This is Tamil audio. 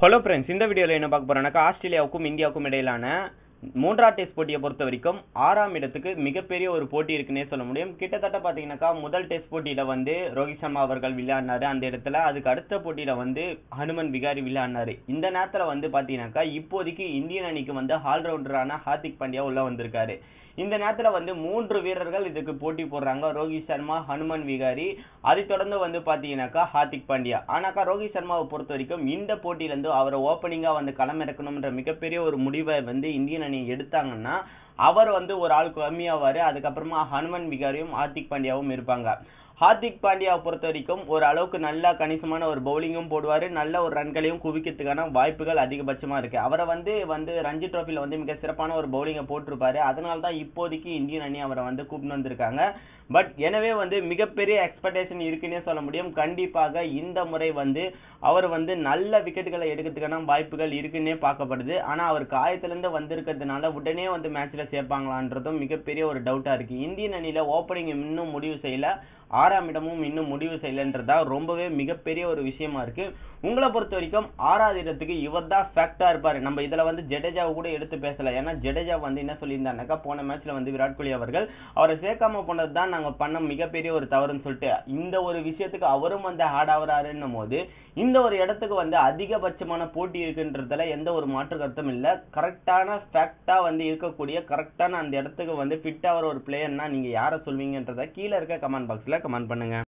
ஹலோ ஃப்ரெண்ட்ஸ் இந்த வீடியோவில் என்ன பார்க்க போறோம்னாக்கா ஆஸ்திரேலியாவுக்கும் இந்தியாவுக்கும் இடையிலான மூன்றாம் டெஸ்ட் போட்டியை பொறுத்த வரைக்கும் ஆறாம் இடத்துக்கு மிகப்பெரிய ஒரு போட்டி இருக்குன்னே சொல்ல முடியும். கிட்டத்தட்ட பார்த்தீங்கன்னாக்கா முதல் டெஸ்ட் போட்டியில வந்து ரோஹித் சர்மா அவர்கள் விளையாடினாரு அந்த இடத்துல. அதுக்கு அடுத்த போட்டியில வந்து ஹனுமன் விகாரி விளையாடினாரு. இந்த நேரத்தில் வந்து பார்த்தீங்கன்னாக்கா இப்போதைக்கு இந்தியன் அணிக்கு வந்து ஆல்ரவுண்டரான ஹார்திக் பாண்டியா உள்ள வந்திருக்காரு. இந்த நேரத்தில் வந்து மூன்று வீரர்கள் இதுக்கு போட்டி போடுறாங்க. ரோஹித் சர்மா ஹனுமன் விகாரி. அதை தொடர்ந்து வந்து பார்த்தீங்கன்னாக்கா ஹார்திக் பாண்டியா. ஆனாக்கா ரோஹித் சர்மாவை பொறுத்த வரைக்கும் இந்த போட்டியிலேருந்து அவரை ஓப்பனிங்காக வந்து களமிறக்கணும்ன்ற மிகப்பெரிய ஒரு முடிவை வந்து இந்தியன் அணி எடுத்தாங்கன்னா அவர் வந்து ஒரு ஆள் கம்மியாவார். அதுக்கப்புறமா ஹனுமன் விகாரியும் ஹார்திக் பாண்டியாவும் இருப்பாங்க. ஹார்திக் பாண்டியாவை பொறுத்த வரைக்கும் ஒரு அளவுக்கு நல்ல கணிசமான ஒரு பவுலிங்கும் போடுவார். நல்ல ஒரு ரன்களையும் குவிக்கிறதுக்கான வாய்ப்புகள் அதிகபட்சமாக இருக்குது அவரை வந்து வந்து ரஞ்சி ட்ராஃபியில் வந்து மிக சிறப்பான ஒரு பவுலிங்கை போட்டிருப்பாரு. அதனால தான் இப்போதைக்கு இந்தியன் அணி அவரை வந்து கூப்பிட்டு வந்திருக்காங்க. பட் எனவே வந்து மிகப்பெரிய எக்ஸ்பெக்டேஷன் இருக்குன்னே சொல்ல முடியும். கண்டிப்பாக இந்த முறை வந்து அவர் வந்து நல்ல விக்கெட்டுகளை எடுக்கிறதுக்கான வாய்ப்புகள் இருக்குன்னே பார்க்கப்படுது. ஆனால் அவர் காயத்துலேருந்து வந்திருக்கிறதுனால உடனே வந்து மேட்ச்சில் சேர்ப்பாங்களான்றதும் மிகப்பெரிய ஒரு டவுட்டாக இருக்குது இந்தியன் அணியில் ஓப்பனிங் இன்னும் முடிவு செய்யல. ஆறாம் இடமும் இன்னும் முடிவு செய்யலன்றதா ரொம்பவே மிகப்பெரிய ஒரு விஷயமா இருக்கு. உங்களை பொறுத்த வரைக்கும் ஆறாவது இடத்துக்கு இவர் தான் ஃபேக்டா இருப்பாரு. நம்ம இதுல வந்து ஜடேஜாவை கூட எடுத்து பேசல. ஏன்னா ஜடேஜா வந்து என்ன சொல்லியிருந்தாருனாக்கா போன மேட்ச்ல வந்து விராட் கோலி அவர்கள் அவரை சேர்க்காம போனது தான் நாங்க பண்ண மிகப்பெரிய ஒரு தவறுன்னு சொல்லிட்டு இந்த ஒரு விஷயத்துக்கு அவரும் வந்து ஆட் ஆகுறாருன்னும் போது இந்த ஒரு இடத்துக்கு வந்து அதிகபட்சமான போட்டி இருக்குன்றதுல எந்த ஒரு மாற்று கருத்தும் இல்லை. கரெக்டான ஃபேக்டாக வந்து இருக்கக்கூடிய கரெக்டான அந்த இடத்துக்கு வந்து ஃபிட் ஆகிற ஒரு பிளேயர்னா நீங்கள் யாரை சொல்வீங்கன்றத கீழே இருக்க கமெண்ட் பாக்ஸில் கமெண்ட் பண்ணுங்கள்